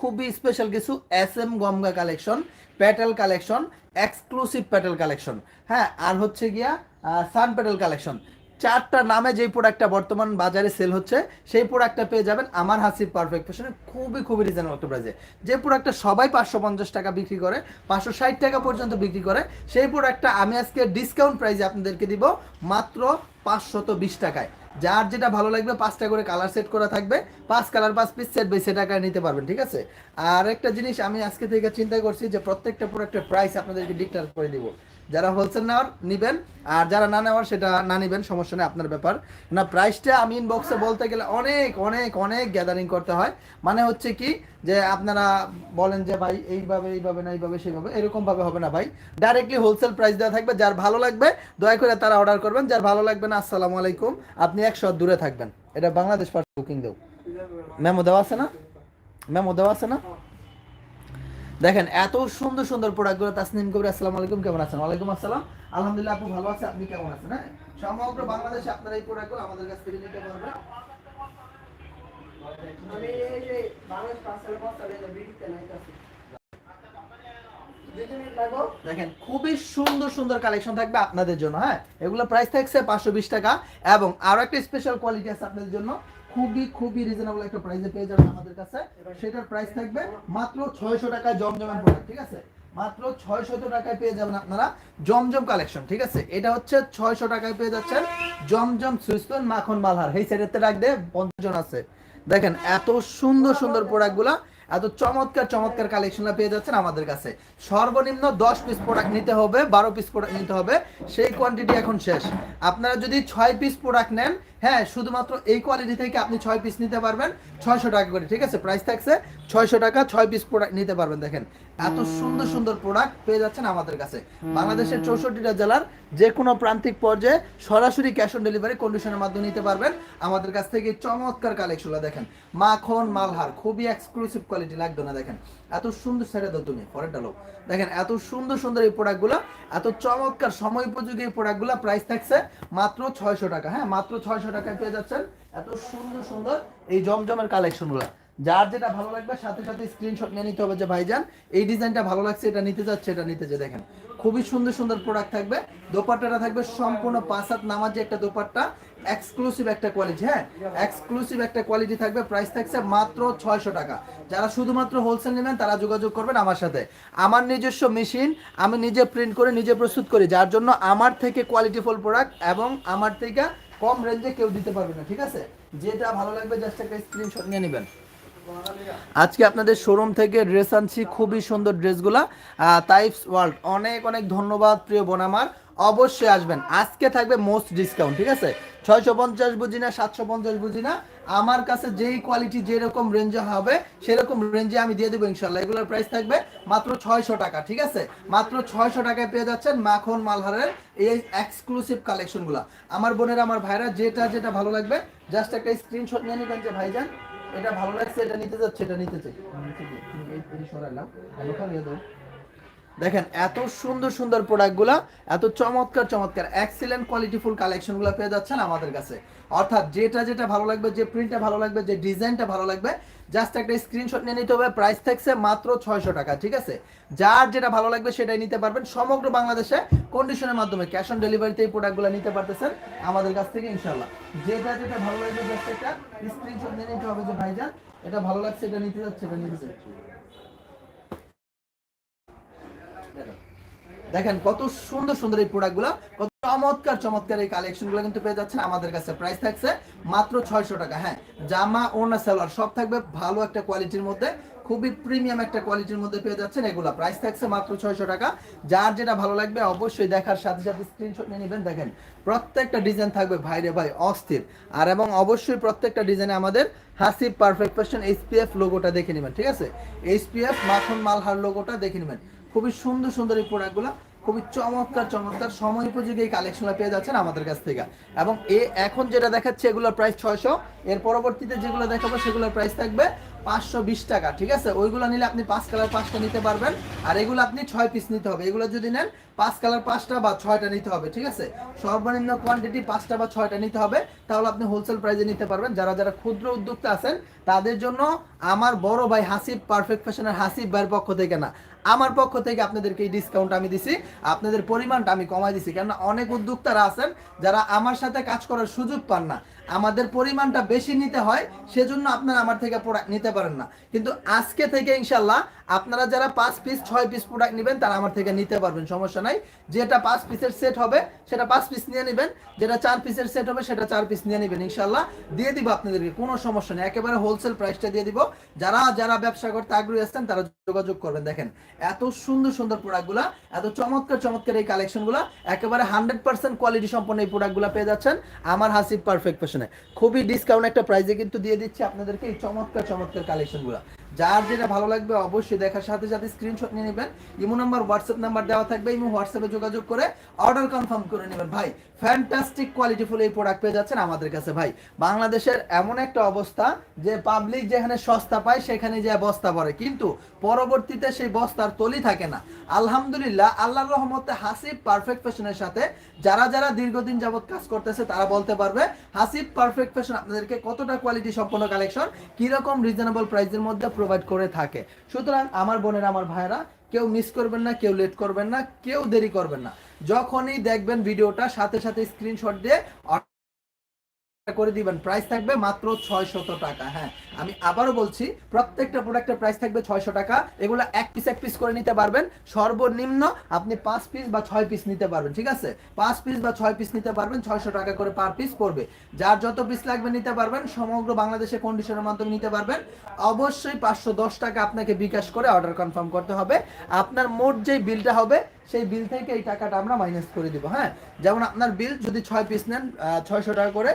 খুবই স্পেশাল কিছু S M গমগা collection petal collection exclusive petal collection হ্যাঁ আর হচ্ছে গিয়া সান প্যাটেল কালেকশন চারটা নামে যেই প্রোডাক্টটা বর্তমান বাজারে সেল হচ্ছে, সেই প্রোডাক্টটা পেয়ে যাবেন আমার হাসির পারফেক্ট ফ্যাশনে খুবই খুবই রিজনেবল প্রাইসে যে প্রোডাক্টটা সবাই পাঁচশো পঞ্চাশ টাকা বিক্রি করে, পাঁচশো ষাট টাকা পর্যন্ত বিক্রি করে, সেই প্রোডাক্টটা আমি আজকে ডিসকাউন্ট প্রাইসে আপনাদেরকে দিব মাত্র পাঁচশত বিশ টাকায়। যার যেটা ভালো লাগবে পাঁচটা করে কালার সেট করা থাকবে। পাঁচ কালার পাঁচ পিস সেট সেট আকারে নিতে পারবেন, ঠিক আছে? আর একটা জিনিস আমি আজকে থেকে চিন্তা করছি যে প্রত্যেকটা প্রোডাক্টের প্রাইস আপনাদেরকে ডিক্লেয়ার করে দিব। যারা হোলসেল নেওয়ার নিবেন, আর যারা না নেওয়ার সেটা না নিবেন, সমস্যা নেই, আপনার ব্যাপার। না প্রাইসটা আমি ইনবক্সে বলতে গেলে অনেক অনেক অনেক গ্যাদারিং করতে হয়। মানে হচ্ছে কি যে আপনারা বলেন যে, ভাই, এইভাবে এইভাবে না, এইভাবে, সেইভাবে। এরকমভাবে হবে না, ভাই। ডাইরেক্টলি হোলসেল প্রাইস দেওয়া থাকবে। যার ভালো লাগবে, দয়া করে তারা অর্ডার করবেন। যার ভালো লাগবে না, আসসালামু আলাইকুম, আপনি একশো দূরে থাকবেন। এটা বাংলাদেশ পার বুকিং দেও মেমো দেওয়া আছে না? মেমো দেওয়া আছে না? দেখেন এত সুন্দর সুন্দর প্রোডাক্টগুলো তাসনিম কবির আসসালামু আলাইকুম কেমন আছেন? ওয়ালাইকুম আসসালাম। আলহামদুলিল্লাহ আপু ভালো আছে আপনি কেমন আছেন হ্যাঁ? সমগ্র বাংলাদেশে আপনারা এই প্রোডাক্টগুলো আমাদের কাছ থেকে নিতে পারবেন। দেখেন খুবই সুন্দর সুন্দর কালেকশন থাকবে আপনাদের জন্য হ্যাঁ? এগুলো প্রাইস থাকছে পাঁচশো বিশ টাকা এবং আরও একটা স্পেশাল কোয়ালিটি আছে আপনাদের জন্য। খুবই খুবই রিজনেবল একটা প্রাইসে পেয়ে যাবেন আমাদের কাছে। সেটার প্রাইস থাকবে মাত্র ছয়শো টাকায় জমজমের প্রোডাক্ট ঠিক আছে? মাত্র ছয়শত টাকায় পেয়ে যাবেন আপনারা জমজম কালেকশন ঠিক আছে? এটা হচ্ছে ছয়শো টাকায় পেয়ে যাচ্ছেন জমজম সুইস্তন মাখন মালহার। এই সাইডেতে রাখ দে, পঞ্চাশ জন আছে। দেখেন, এত সুন্দর সুন্দর প্রোডাক্টগুলা এত চমৎকার চমৎকার কালেকশনটা পেয়ে যাচ্ছেন আমাদের কাছে। সর্বনিম্ন দশ পিস প্রোডাক্ট নিতে হবে, বারো পিস প্রোডাক্ট নিতে হবে, সেই কোয়ান্টিটি এখন শেষ। আপনারা যদি ছয় পিস প্রোডাক্ট নেন হ্যাঁ শুধুমাত্র এই কোয়ালিটি থেকে আপনি ছয় পিস নিতে পারবেন, ছয়শো টাকা করে, ঠিক আছে? প্রাইস থাকছে ছয়শো টাকা, ছয় পিস প্রোডাক্ট নিতে পারবেন, দেখেন। এত সুন্দর সুন্দর প্রোডাক্ট পেয়ে যাচ্ছেন আমাদের কাছে। বাংলাদেশের চৌষট্টিটা জেলার যে কোনো প্রান্তিক পর্যায়ে সরাসরি ক্যাশ অন ডেলিভারি কন্ডিশনের মাধ্যমে নিতে পারবেন। আমাদের কাছ থেকে চমৎকার কালেকশনগুলো দেখেন। মাখন, মালহার, খুবই এক্সক্লুসিভ কোয়ালিটি লাগবে না, দেখেন। এত সুন্দর ছেড়ে দাও তুমি পরেরটা লোক দেখেন, এত সুন্দর সুন্দর এই প্রোডাক্টগুলো এত চমৎকার সময় উপযোগী এই প্রোডাক্টগুলো প্রাইস থাকছে মাত্র ছয়শো টাকা। হ্যাঁ মাত্র ছয়শো টাকায় পেয়ে যাচ্ছেন এত সুন্দর সুন্দর এই জমজমের কালেকশনগুলো যার যেটা ভালো লাগবে, সাথে সাথে স্ক্রিনশট নিয়ে নিতে হবে যে ভাইজান, এই ডিজাইনটা ভালো লাগছে, এটা নিতে যাচ্ছে, এটা নিতে যে দেখেন খুবই সুন্দর সুন্দর প্রোডাক্ট থাকবে। দোপাট্টাটা থাকবে সম্পূর্ণ পাঁচ হাত নামাজে একটা দোপাট্টা। এক্সক্লুসিভ একটা কোয়ালিটি হ্যাঁ? এক্সক্লুসিভ একটা কোয়ালিটি থাকবে। প্রাইস থাকছে মাত্র ছয়শো টাকা। যারা শুধুমাত্র হোলসেল নেবেন, তারা যোগাযোগ করবেন আমার সাথে। আমার নিজস্ব মেশিন আমি নিজে প্রিন্ট করে নিজে প্রস্তুত করি, যার জন্য আমার থেকে কোয়ালিটিফুল প্রোডাক্ট এবং আমার থেকে কম রেঞ্জে কেউ দিতে পারবে না, ঠিক আছে? যেটা ভালো লাগবে জাস্ট একটা স্ক্রিনশট নিয়ে নেবেন। আজকে আপনাদের শোরুম থেকে ড্রেস আনছি, খুবই সুন্দর ড্রেসগুলা টাইপস ওয়ার্ল্ড অনেক অনেক ধন্যবাদ প্রিয় বোন আমার। অবশ্যই আসবেন। আজকে থাকবে মোস্ট ডিসকাউন্ট ঠিক আছে? ছয়শো পঞ্চাশ বুঝি না, সাতশো পঞ্চাশ বুঝি না। আমার কাছে যেই কোয়ালিটি যেরকম রেঞ্জে হবে, সেরকম রেঞ্জে আমি দিয়ে দেবো ইনশাল্লাহ এগুলোর প্রাইস থাকবে মাত্র ছয়শো টাকা, ঠিক আছে? মাত্র ছয়শো টাকায় পেয়ে যাচ্ছেন মাখন মালহারের এই এক্সক্লুসিভ কালেকশনগুলো আমার বোনের, আমার ভাইরা, যেটা যেটা ভালো লাগবে জাস্ট একটা স্ক্রিনশট নিয়ে নেবেন যে, ভাইজান এটা ভালো লাগছে এটা নিতে যাচ্ছে এটা নিতে চাই। সরালাম। দেখেন, এত সুন্দর সুন্দর প্রোডাক্টগুলো এত চমৎকার চমৎকার এক্সিলেন্ট কোয়ালিটিফুল কালেকশনগুলো পেয়ে যাচ্ছেন আমাদের কাছে। অর্থাৎ যেটা যেটা ভালো লাগবে, যে প্রিন্টটা ভালো লাগবে, যে ডিজাইনটা ভালো লাগবে জাস্ট একটা স্ক্রিনশট নিয়ে নিতে হবে। প্রাইস থাকছে মাত্র ছয়শো টাকা, ঠিক আছে? যার যেটা ভালো লাগবে সেটাই নিতে পারবেন। সমগ্র বাংলাদেশে কন্ডিশনের মাধ্যমে ক্যাশ অন ডেলিভারিতে এই প্রোডাক্টগুলো নিতে পারতেছেন আমাদের কাছ থেকে ইনশাল্লাহ যেটা যেটা ভালো লাগবে জাস্ট একটা স্ক্রিনশট নিয়ে নিতে হবে যে ভাইজান, এটা ভালো লাগছে এটা নিতে যাচ্ছে এটা নিতে যাচ্ছে দেখেন কত সুন্দর সুন্দর এই প্রোডাক্টগুলো কত চমৎকার চমৎকার এই কালেকশনগুলো কিন্তু পেয়ে যাচ্ছেন। আমাদের কাছে প্রাইস থাকছে মাত্র ছয়শো টাকা। হ্যাঁ জামা ওনা সালোয়ার সব থাকবে ভালো একটা কোয়ালিটির মধ্যে, খুবই প্রিমিয়াম একটা কোয়ালিটির মধ্যে পেয়ে যাচ্ছেন এগুলা। প্রাইস থাকছে মাত্র ছয়শো টাকা। যার যেটা ভালো লাগবে অবশ্যই দেখার সাথে সাথে স্ক্রিনশট নিয়ে নেবেন। দেখেন, প্রত্যেকটা ডিজাইন থাকবে ভাইরে ভাই, অস্থির। আর এবং অবশ্যই প্রত্যেকটা ডিজাইনে আমাদের হাসি পারফেক্ট ফ্যাশন এইচপিএফ লোগোটা দেখে নেবেন, ঠিক আছে? এইচপিএফ মাখন মালহার লোগোটা দেখে নেবেন। খুবই সুন্দর সুন্দর এই প্রোডাক্টগুলো খুবই চমৎকার চমৎকার সময় উপযোগী এই কালেকশনটা পেয়ে যাচ্ছেন আমাদের কাছ থেকে। এবং এ এখন যেটা দেখাচ্ছে, এগুলোর প্রাইস ছয়শো। এর পরবর্তীতে যেগুলো দেখাবো, সেগুলোর প্রাইস থাকবে পাঁচশো বিশ টাকা, ঠিক আছে? ওইগুলো নিলে আপনি পাঁচ কালার পাঁচটা নিতে পারবেন, আর এগুলো আপনি ছয় পিস নিতে হবে। এগুলো যদি নেন, পাঁচ কালার পাঁচটা বা ছয়টা নিতে হবে, ঠিক আছে? সর্বনিম্ন কোয়ান্টিটি পাঁচটা বা ছয়টা নিতে হবে, তাহলে আপনি হোলসেল প্রাইসে নিতে পারবেন। যারা যারা ক্ষুদ্র উদ্যোক্তা আছেন, তাদের জন্য আমার বড় ভাই হাসিব পারফেক্ট ফ্যাশনের হাসিব ভাইয়ের পক্ষ থেকে না। আমার পক্ষ থেকে আপনাদেরকে এই ডিসকাউন্ট আমি দিছি। আপনাদের পরিমাণটা আমি কমাই দিছি, কেননা অনেক উদ্যোক্তারা আছেন যারা আমার সাথে কাজ করার সুযোগ পান না। আমাদের পরিমাণটা বেশি নিতে হয়, সেজন্য আপনারা আমার থেকে প্রোডাক্ট নিতে পারেন না। কিন্তু আজকে থেকে ইনশাল্লাহ আপনারা যারা পাঁচ পিস ছয় পিস প্রোডাক্ট নেবেন, তারা আমার থেকে নিতে পারবেন, সমস্যা নাই। যেটা পাঁচ পিসের সেট হবে, সেটা পাঁচ পিস নিয়ে নেবেন। যেটা চার পিসের সেট হবে, সেটা চার পিস নিয়ে নেবেন ইনশাল্লাহ দিয়ে দিব আপনাদেরকে, কোনো সমস্যা নেই। একেবারে হোলসেল প্রাইসটা দিয়ে দিব। যারা যারা ব্যবসা করতে আগ্রহী আছেন, তারা যোগাযোগ করবেন। দেখেন এত সুন্দর সুন্দর প্রোডাক্টগুলা এত চমৎকার চমৎকার এই কালেকশনগুলো একেবারে হান্ড্রেড পার্সেন্ট কোয়ালিটি সম্পন্ন এই প্রোডাক্টগুলো পেয়ে যাচ্ছেন আমার হাসিব পারফেক্ট ফ্যাশনে খুবই ডিসকাউন্ট একটা প্রাইসে কিন্তু দিয়ে দিচ্ছি আপনাদেরকে এই চমৎকার চমৎকার কালেকশনগুলো যার যেটা ভালো লাগবে অবশ্যই দেখার সাথে সাথে স্ক্রিনশট নিয়ে নেবেন। ইমো নাম্বার হোয়াটসঅ্যাপ নাম্বার দেওয়া থাকবে, ইমো হোয়াটসঅ্যাপে যোগাযোগ করে অর্ডার কনফার্ম করে নেবেন। ভাই ফ্যান্টাস্টিক কোয়ালিটিফুল এই প্রোডাক্ট পেয়ে যাচ্ছেন আমাদের কাছে ভাই। বাংলাদেশের এমন একটা অবস্থা যে পাবলিক যেখানে সস্তা পায়, সেখানে যে বস্তা পড়ে কিন্তু পরবর্তীতে সেই বস্তার তলি থাকে না। আলহামদুলিল্লাহ, আল্লাহর রহমতে হাসিব পারফেক্ট ফ্যাশনের সাথে যারা যারা দীর্ঘদিন যাবত কাজ করতেছে, তারা বলতে পারবে, হাসিব পারফেক্ট ফ্যাশন আপনাদেরকে কতটা কোয়ালিটি সম্পন্ন কালেকশন কীরকম রিজনেবল প্রাইসের মধ্যে প্রোভাইড করে থাকে। সুতরাং আমার বোনের, আমার ভাইরা কেউ মিস করবেন না, কেউ লেট করবেন না, কেউ দেরি করবেন না। যখনই দেখবেন ভিডিওটা, সাথে সাথে স্ক্রিনশট দিয়ে করে দিবেন। প্রাইস থাকবে মাত্র ছয়শত টাকা। হ্যাঁ আমি আবারও বলছি, প্রত্যেকটা প্রোডাক্টের প্রাইস থাকবে ছয়শো টাকা। এগুলো এক পিস এক পিস করে নিতে পারবেন। সর্বনিম্ন আপনি পাঁচ পিস বা ছয় পিস নিতে পারবেন, ঠিক আছে? পাঁচ পিস বা ছয় পিস নিতে পারবেন, ছয়শো টাকা করে পার পিস পড়বে। যার যত পিস লাগবে নিতে পারবেন, সমগ্র বাংলাদেশে কন্ডিশনের মাধ্যমে নিতে পারবেন। অবশ্যই পাঁচশো দশ টাকা আপনাকে বিকাশ করে অর্ডার কনফার্ম করতে হবে। আপনার মোট যে বিলটা হবে সেই বিল থেকে এই টাকাটা আমরা মাইনাস করে দিব হ্যাঁ? যেমন আপনার বিল যদি ছয় পিস নেন ছয়শো টাকা করে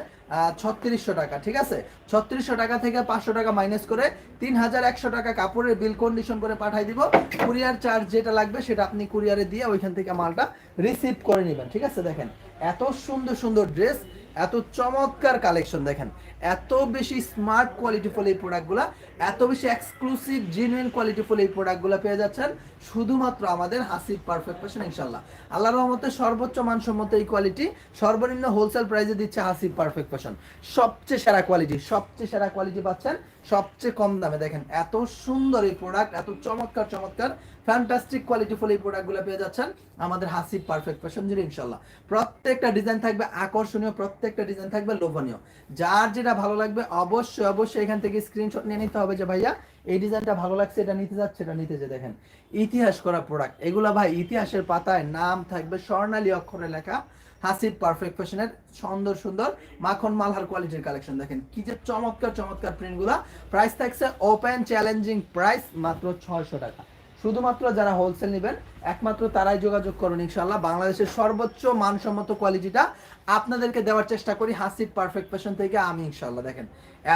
ছত্রিশশো টাকা, ঠিক আছে? ছত্রিশশো টাকা থেকে পাঁচশো টাকা মাইনাস করে তিন হাজার একশো টাকা কাপড়ের বিল কন্ডিশন করে পাঠাই দিব। কুরিয়ার চার্জ যেটা লাগবে সেটা আপনি কুরিয়ারে দিয়ে ওইখান থেকে মালটা রিসিভ করে নেবেন, ঠিক আছে? দেখেন, এত সুন্দর সুন্দর ড্রেস এত চমৎকার কালেকশন দেখেন। এত বেশি স্মার্ট কোয়ালিটিফুল এই প্রোডাক্টগুলো এত বেশি এক্সক্লুসিভ জেনুইন কোয়ালিটিফুল এই প্রোডাক্টগুলো পেয়ে যাচ্ছেন। শুধুমাত্র আমাদের হাসিব পারফেক্ট ফ্যাশন ইনশাল্লাহ আল্লাহর রহমতে সর্বোচ্চ মানসম্মত এই কোয়ালিটি সর্বনিম্ন হোলসেল প্রাইসে দিচ্ছে হাসিব পারফেক্ট ফ্যাশন সবচেয়ে সেরা কোয়ালিটি সবচেয়ে সেরা কোয়ালিটি পাচ্ছেন, সবচেয়ে কম দামে। দেখেন, এত সুন্দর এই প্রোডাক্ট এত চমৎকার চমৎকার ফ্যান্টাস্টিক কোয়ালিটিফুল এই প্রোডাক্টগুলো পেয়ে যাচ্ছেন আমাদের হাসিব পারফেক্ট ফ্যাশন জুড়ে ইনশাল্লাহ প্রত্যেকটা ডিজাইন থাকবে আকর্ষণীয়, প্রত্যেকটা ডিজাইন থাকবে লোভনীয়। যার যেটা ভালো লাগবে, অবশ্যই অবশ্যই এখান থেকে স্ক্রিনশট নিয়ে নিতে হবে। যে ভাইয়া, এই ডিজাইনটা ভালো লাগছে, এটা নিতে যাচ্ছে, এটা নিতে যে দেখেন। ইতিহাস করা প্রোডাক্ট এগুলা ভাই ইতিহাসের পাতায় নাম থাকবে স্বর্ণালী অক্ষরে লেখা হাসিব পারফেক্ট ফ্যাশনের সুন্দর সুন্দর মাখন মালহার কোয়ালিটির কালেকশন দেখেন, কি যে চমৎকার চমৎকার প্রিন্টগুলা প্রাইস থাকছে ওপেন চ্যালেঞ্জিং প্রাইস মাত্র ছয়শো টাকা। শুধুমাত্র যারা হোলসেল নেবেন, একমাত্র তারাই যোগাযোগ করুন ইনশাল্লাহ বাংলাদেশের সর্বোচ্চ মানসম্মত কোয়ালিটিটা আপনাদেরকে দেওয়ার চেষ্টা করি হাসিব পারফেক্ট ফ্যাশন থেকে আমি ইনশাল্লাহ দেখেন,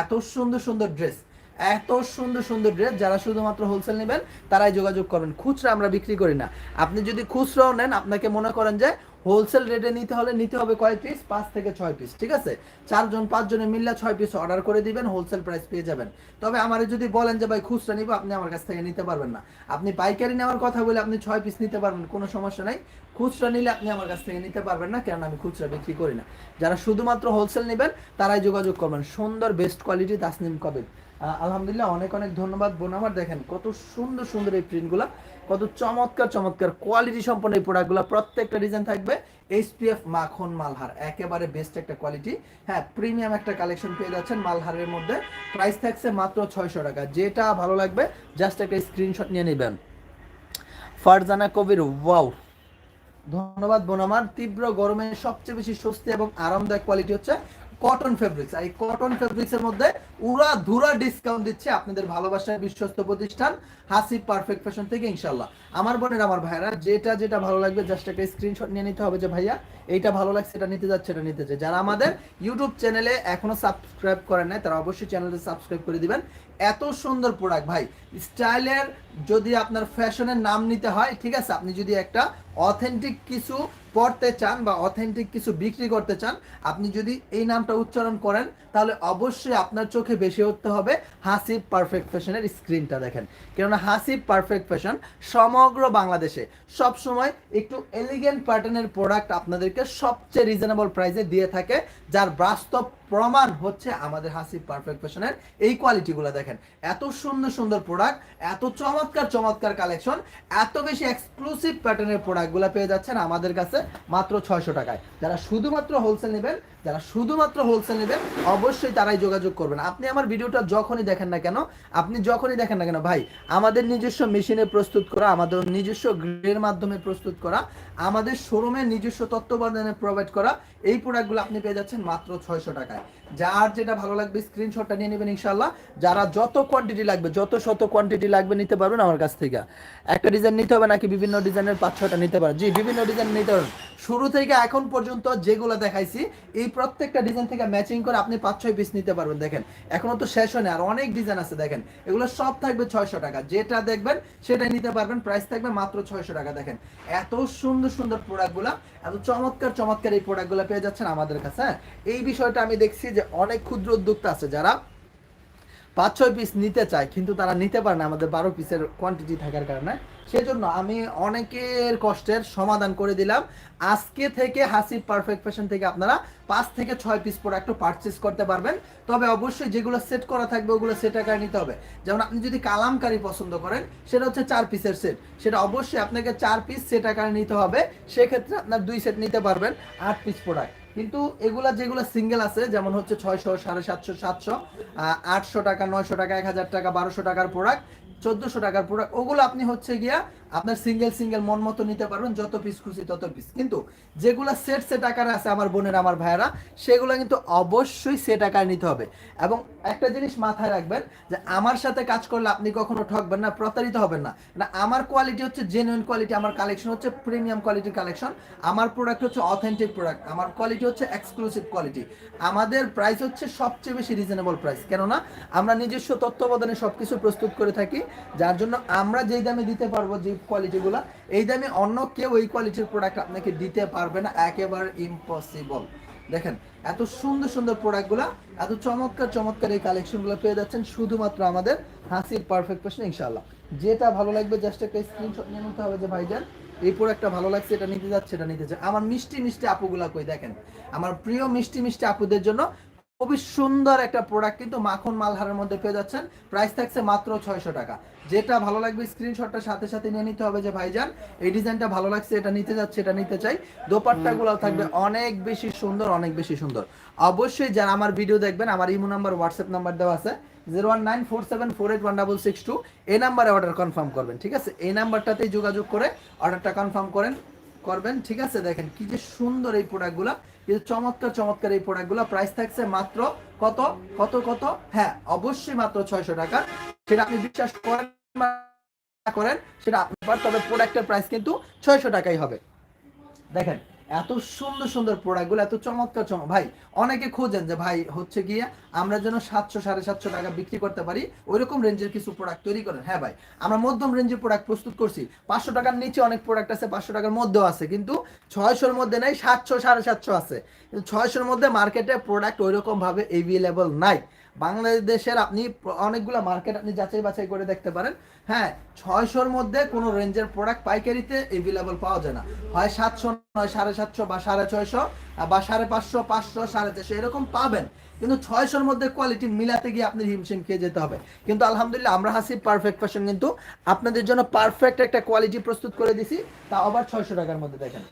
এত সুন্দর সুন্দর ড্রেস এত সুন্দর সুন্দর ড্রেস যারা শুধুমাত্র হোলসেল নেবেন তারাই যোগাযোগ করবেন। খুচরা আমরা বিক্রি করি না। আপনি যদি খুচরাও নেন আপনাকে মনে করেন যে হোলসেল রেটে নিতে হলে নিতে হবে কয় পিস পাঁচ থেকে ছয় পিস ঠিক আছে? চারজন পাঁচজনে মিললে ছয় পিস অর্ডার করে দিবেন হোলসেল প্রাইস পেয়ে যাবেন। তবে আমার যদি বলেন যে ভাই খুচরা নিব আপনি আমার কাছ থেকে নিতে পারবেন না। আপনি পাইকারি নেওয়ার কথা বলে আপনি ছয় পিস নিতে পারবেন কোনো সমস্যা নাই। খুচরা নিলে আপনি আমার কাছ থেকে নিতে পারবেন না কেন আমি খুচরা বিক্রি করি না। যারা শুধুমাত্র হোলসেল নেবেন তারাই যোগাযোগ করবেন। সুন্দর বেস্ট কোয়ালিটি তাসনিম কবির। আহ, আলহামদুলিল্লাহ, অনেক অনেক ধন্যবাদ। বোন আমার, দেখেন কত সুন্দর সুন্দর এই প্রিন্টগুলা কত চমৎকার চমৎকার কোয়ালিটি সম্পন্ন এই প্রোডাক্টগুলো প্রত্যেকটা ডিজাইন থাকবে এইচপিএফ মাখন মালহার, একেবারে বেস্ট একটা কোয়ালিটি হ্যাঁ প্রিমিয়াম একটা কালেকশন পেয়ে যাচ্ছেন মালহারের মধ্যে। প্রাইস থাকছে মাত্র ছয়শো টাকা। যেটা ভালো লাগবে জাস্ট একটা স্ক্রিনশট নিয়ে নেবেন। ফারজানা কবির ওয়াও ধন্যবাদ বোন আমার। তীব্র গরমে সবচেয়ে বেশি স্বস্তি এবং আরামদায়ক কোয়ালিটি হচ্ছে কটন ফেব্রিক্স এই কটন ফেব্রিক্স এর মধ্যে উড়া ধুরা ডিসকাউন্ট দিচ্ছে আপনাদের ভালোবাসার বিশ্বস্ত প্রতিষ্ঠান হাসি পারফেক্ট ফ্যাশন থেকে ইনশাল্লাহ আমার বোনের আমার ভাইরা যেটা যেটা ভালো লাগবে জাস্ট একটা স্ক্রিনশট নিয়ে নিতে হবে যে, ভাইয়া, এইটা ভালো লাগছে, এটা নিতে যাচ্ছে, এটা নিতে যাচ্ছে। যারা আমাদের ইউটিউব চ্যানেলে এখনও সাবস্ক্রাইব করেন নাই, তারা অবশ্যই চ্যানেলটা সাবস্ক্রাইব করে দিবেন। এত সুন্দর প্রোডাক্ট ভাই। স্টাইলের যদি আপনার ফ্যাশনের নাম নিতে হয়, ঠিক আছে? আপনি যদি একটা অথেন্টিক কিছু পড়তে চান বা অথেন্টিক কিছু বিক্রি করতে চান, আপনি যদি এই নামটা উচ্চারণ করেন, তাহলে অবশ্যই আপনার চোখে বেশি উঠতে হবে হাসিব পারফেক্ট ফ্যাশনের স্ক্রিনটা দেখেন। কেননা হাসিব পারফেক্ট ফ্যাশন সমগ্র বাংলাদেশে সব সময় একটু এলিগেন্ট প্যাটার্নের প্রোডাক্ট আপনাদেরকে সবচেয়ে রিজনেবল প্রাইসে দিয়ে থাকে, যার বাস্তব প্রমাণ হচ্ছে আমাদের হাসি পারফেক্ট ফ্যাশনের এই কোয়ালিটিগুলো দেখেন। এত সুন্দর সুন্দর প্রোডাক্ট এত চমৎকার চমৎকার কালেকশন এত বেশি এক্সক্লুসিভ প্যাটার্নের প্রোডাক্টগুলো পেয়ে যাচ্ছেন আমাদের কাছে মাত্র ছয়শো টাকায়। যারা শুধুমাত্র হোলসেল নেবেন, যারা শুধুমাত্র হোলসেল নেবেন, অবশ্যই তারাই যোগাযোগ করবেন। আপনি আমার ভিডিওটা যখনই দেখেন না কেন, আপনি যখনই দেখেন না কেন, ভাই, আমাদের নিজস্ব মেশিনে প্রস্তুত করা, আমাদের নিজস্ব গ্রেডের মাধ্যমে প্রস্তুত করা, আমাদের শোরুমে নিজস্ব তত্ত্বাবধানে প্রোভাইড করা, এই প্রোডাক্টগুলো আপনি পেয়ে যাচ্ছেন মাত্র ছয়শো টাকায়। যার যেটা ভালো লাগবে স্ক্রিনশটটা নিয়ে নেবেন ইনশাল্লাহ যারা যত কোয়ান্টিটি লাগবে, যত শত কোয়ান্টিটি লাগবে নিতে পারবেন আমার কাছ থেকে। একটা ডিজাইন নিতে হবে নাকি বিভিন্ন ডিজাইনের পাঁচ ছটা নিতে পারেন জি, বিভিন্ন ডিজাইন নিতে পারেন শুরু থেকে এখন পর্যন্ত যেগুলো দেখাইছি, এই প্রত্যেকটা ডিজাইন থেকে ম্যাচিং করে আপনি পাঁচ, ছয় পিস নিতে পারবেন, দেখেন। এখনও তো শেষ হয়নি, আর অনেক ডিজাইন আছে, দেখেন। এগুলো সব থাকবে ছয়শো টাকা। যেটা দেখবেন, সেটাই নিতে পারবেন। প্রাইস থাকবে মাত্র ছয়শো টাকা, দেখেন। এত সুন্দর সুন্দর প্রোডাক্টগুলো এত চমৎকার চমৎকার এই প্রোডাক্টগুলো পেয়ে যাচ্ছেন আমাদের কাছে হ্যাঁ? এই বিষয়টা আমি দেখছি যে অনেক ক্ষুদ্র উদ্যোক্তা আছে যারা পাঁচ ছয় পিস নিতে চায়, কিন্তু তারা নিতে পারে না আমাদের বারো পিসের কোয়ান্টিটি থাকার কারণে। সেজন্য আমি অনেকের কষ্টের সমাধান করে দিলাম। আজকে থেকে হাসি পারফেক্ট ফ্যাশন থেকে আপনারা পাঁচ থেকে ছয় পিস প্রোডাক্ট পারচেস করতে পারবেন। তবে অবশ্যই যেগুলো সেট করা থাকবে, ওগুলো সেট আকারে নিতে হবে। যেমন আপনি যদি কালামকারি পছন্দ করেন, সেটা হচ্ছে চার পিসের সেট সেটা অবশ্যই আপনাকে চার পিস সেট আকারে নিতে হবে। সেক্ষেত্রে আপনার দুই সেট নিতে পারবেন আট পিস প্রোডাক্ট কিন্তু এগুলা যেগুলো সিঙ্গেল আছে, যেমন হচ্ছে ছয়শো, সাড়ে সাতশো সাতশো আটশো টাকা, নয়শো টাকা, এক হাজার টাকা, বারোশো টাকার প্রোডাক্ট চোদ্দশো টাকার প্রোডাক্ট ওগুলো আপনি হচ্ছে গিয়া আপনার সিঙ্গেল সিঙ্গেল মন মতো নিতে পারবেন, যত পিস খুশি তত পিস কিন্তু যেগুলো সেট সেট আকারে আছে আমার বোনের, আমার ভাইয়েরা, সেগুলো কিন্তু অবশ্যই সেট আকারে নিতে হবে। এবং একটা জিনিস মাথায় রাখবেন, যে আমার সাথে কাজ করলে আপনি কখনো ঠকবেন না, প্রতারিত হবেন না। না, আমার কোয়ালিটি হচ্ছে জেনুইন কোয়ালিটি আমার কালেকশন হচ্ছে প্রিমিয়াম কোয়ালিটির কালেকশন আমার প্রোডাক্ট হচ্ছে অথেন্টিক প্রোডাক্ট আমার কোয়ালিটি হচ্ছে এক্সক্লুসিভ কোয়ালিটি আমাদের প্রাইস হচ্ছে সবচেয়ে বেশি রিজনেবল প্রাইস কেননা, আমরা নিজস্ব তত্ত্বাবধানে সব কিছু প্রস্তুত করে থাকি, যার জন্য আমরা যেই দামে দিতে পারব যে কোয়ালিটিগুলো এই দামে অন্য কেউ এই কোয়ালিটির প্রোডাক্ট আপনাকে দিতে পারবে না। একেবারে ইম্পসিবল দেখেন, এত সুন্দর সুন্দর এত চমৎকার চমৎকার এই কালেকশনগুলো পেয়ে যাচ্ছেন শুধুমাত্র আমাদের হাসির পারফেক্ট পেশন ইনশাআল্লাহ। যেটা ভালো লাগবে জাস্ট একটা স্ক্রিনশট নিয়ে নিতে হবে যে, ভাইজান, এই প্রোডাক্টটা ভালো লাগছে, এটা নিতে যাচ্ছে, এটা নিতে যাচ্ছে। আমার মিষ্টি মিষ্টি আপুগুলা কই দেখেন? আমার প্রিয় মিষ্টি মিষ্টি আপুদের জন্য খুবই সুন্দর একটা প্রোডাক্ট কিন্তু মাখন মালহারের মধ্যে পেয়ে যাচ্ছেন। প্রাইস থাকছে মাত্র ছয়শো টাকা। যেটা ভালো লাগবে স্ক্রিনশটটা সাথে সাথে নিয়ে নিতে হবে যে ভাইজান। এই ডিজাইনটা ভালো লাগছে এটা নিতে যাচ্ছে এটা নিতে চাই। দোপাট্টাগুলো থাকবে অনেক বেশি সুন্দর অনেক বেশি সুন্দর। অবশ্যই যারা আমার ভিডিও দেখবেন আমার ইমো নাম্বার হোয়াটসঅ্যাপ নাম্বার দেওয়া আছে zero one nine four seven four eight one double six two এই নাম্বারে অর্ডার কনফার্ম করবেন ঠিক আছে? এই নাম্বারটাতেই যোগাযোগ করে অর্ডারটা কনফার্ম করেন করবেন ঠিক আছে? দেখেন কি যে সুন্দর এই প্রোডাক্টগুলো কিন্তু চমৎকার চমৎকার এই প্রোডাক্টগুলো প্রাইস থাকছে মাত্র কত? কত কত? হ্যাঁ অবশ্যই মাত্র ছয়শো টাকা। সেটা আপনি বিশ্বাস করেন করেন, সেটা আপনার তবে প্রোডাক্টের প্রাইস কিন্তু ছয়শো টাকাই হবে। দেখেন এত সুন্দর সুন্দর প্রোডাক্টগুলো এত চমৎকার চমক ভাই, অনেকে খোঁজেন যে, ভাই, হচ্ছে গিয়ে আমরা যেন সাতশো, সাড়ে সাতশো টাকা বিক্রি করতে পারি, ওইরকম রেঞ্জের কিছু প্রোডাক্ট তৈরি করেন। হ্যাঁ ভাই, আমরা মধ্যম রেঞ্জের প্রোডাক্ট প্রস্তুত করছি। পাঁচশো টাকার নিচে অনেক প্রোডাক্ট আছে, পাঁচশো টাকার মধ্যেও আছে, কিন্তু ছয়শোর মধ্যে নেই, সাতশো, সাড়ে সাতশো আছে। কিন্তু ছয়শোর মধ্যে মার্কেটে প্রোডাক্ট ওইরকম ভাবে এভেলেবল নাই। বাংলাদেশের আপনি অনেকগুলো মার্কেট আপনি যাচাই বাছাই করে দেখতে পারেন। হ্যাঁ ছয়শোর মধ্যে কোনো রেঞ্জের প্রোডাক্ট পাইকারিতে এভেলেবল পাওয়া যায় না। হয় সাতশো নয়, সাড়ে সাতশো বা সাড়ে ছয়শো, বা সাড়ে পাঁচশো পাঁচশো, সাড়ে চারশো, এরকম পাবেন। কিন্তু ছয়শোর মধ্যে কোয়ালিটি মিলাতে গিয়ে আপনি হিমশিম খেয়ে যেতে হবে। কিন্তু আলহামদুলিল্লাহ আমরা হাসি পারফেক্ট ফ্যাশন কিন্তু। আপনাদের জন্য পারফেক্ট একটা কোয়ালিটি প্রস্তুত করে দিছি। তা আবার ছয়শো টাকার মধ্যে দেখেন।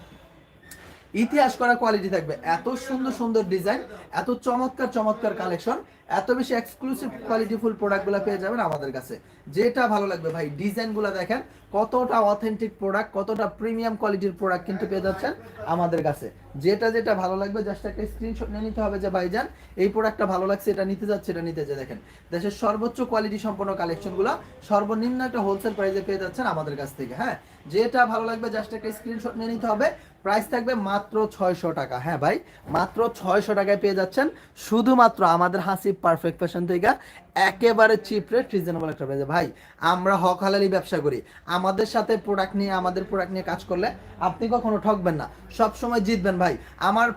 ইতিহাস করা কোয়ালিটি থাকবে। এত সুন্দর সুন্দর ডিজাইন এত চমৎকার চমৎকার কালেকশন এত বেশি এক্সক্লুসিভ কোয়ালিটি কোয়ালিটিফুল প্রোডাক্টগুলো পেয়ে যাবেন আমাদের কাছে। যেটা ভালো লাগবে ভাই ডিজাইনগুলো দেখেন, কতটা অথেন্টিক প্রোডাক্ট কতটা প্রিমিয়াম কোয়ালিটির প্রোডাক্ট কিন্তু পেয়ে যাচ্ছেন আমাদের কাছে। যেটা যেটা ভালো লাগবে জাস্ট একটা স্ক্রিনশট নিয়ে নিতে হবে যে ভাইজান এই প্রোডাক্টটা ভালো লাগছে, এটা নিতে যাচ্ছে, এটা নিতে যে দেখেন। দেশের সর্বোচ্চ কোয়ালিটি সম্পন্ন কালেকশনগুলো সর্বনিম্ন একটা হোলসেল প্রাইসে পেয়ে যাচ্ছেন আমাদের কাছ থেকে হ্যাঁ? যেটা ভালো লাগবে জাস্ট একটা স্ক্রিনশট নিয়ে নিতে হবে। প্রাইস থাকবে মাত্র ছয়শো টাকা। হ্যাঁ ভাই, মাত্র ছয়শো টাকায় পেয়ে যাচ্ছেন শুধুমাত্র আমাদের হাসি পারফেক্ট ফ্যাশন থেকে একেবারে চিপ রেট রিজনেবল একটা প্রাইসে ভাই, আমরা হক হালালি ব্যবসা করি। আমাদের সাথে প্রোডাক্ট নিয়ে, আমাদের প্রোডাক্ট নিয়ে কাজ করলে আপনি কখনো ঠকবেন না। সব সময় জিতবেন ভাই। আমার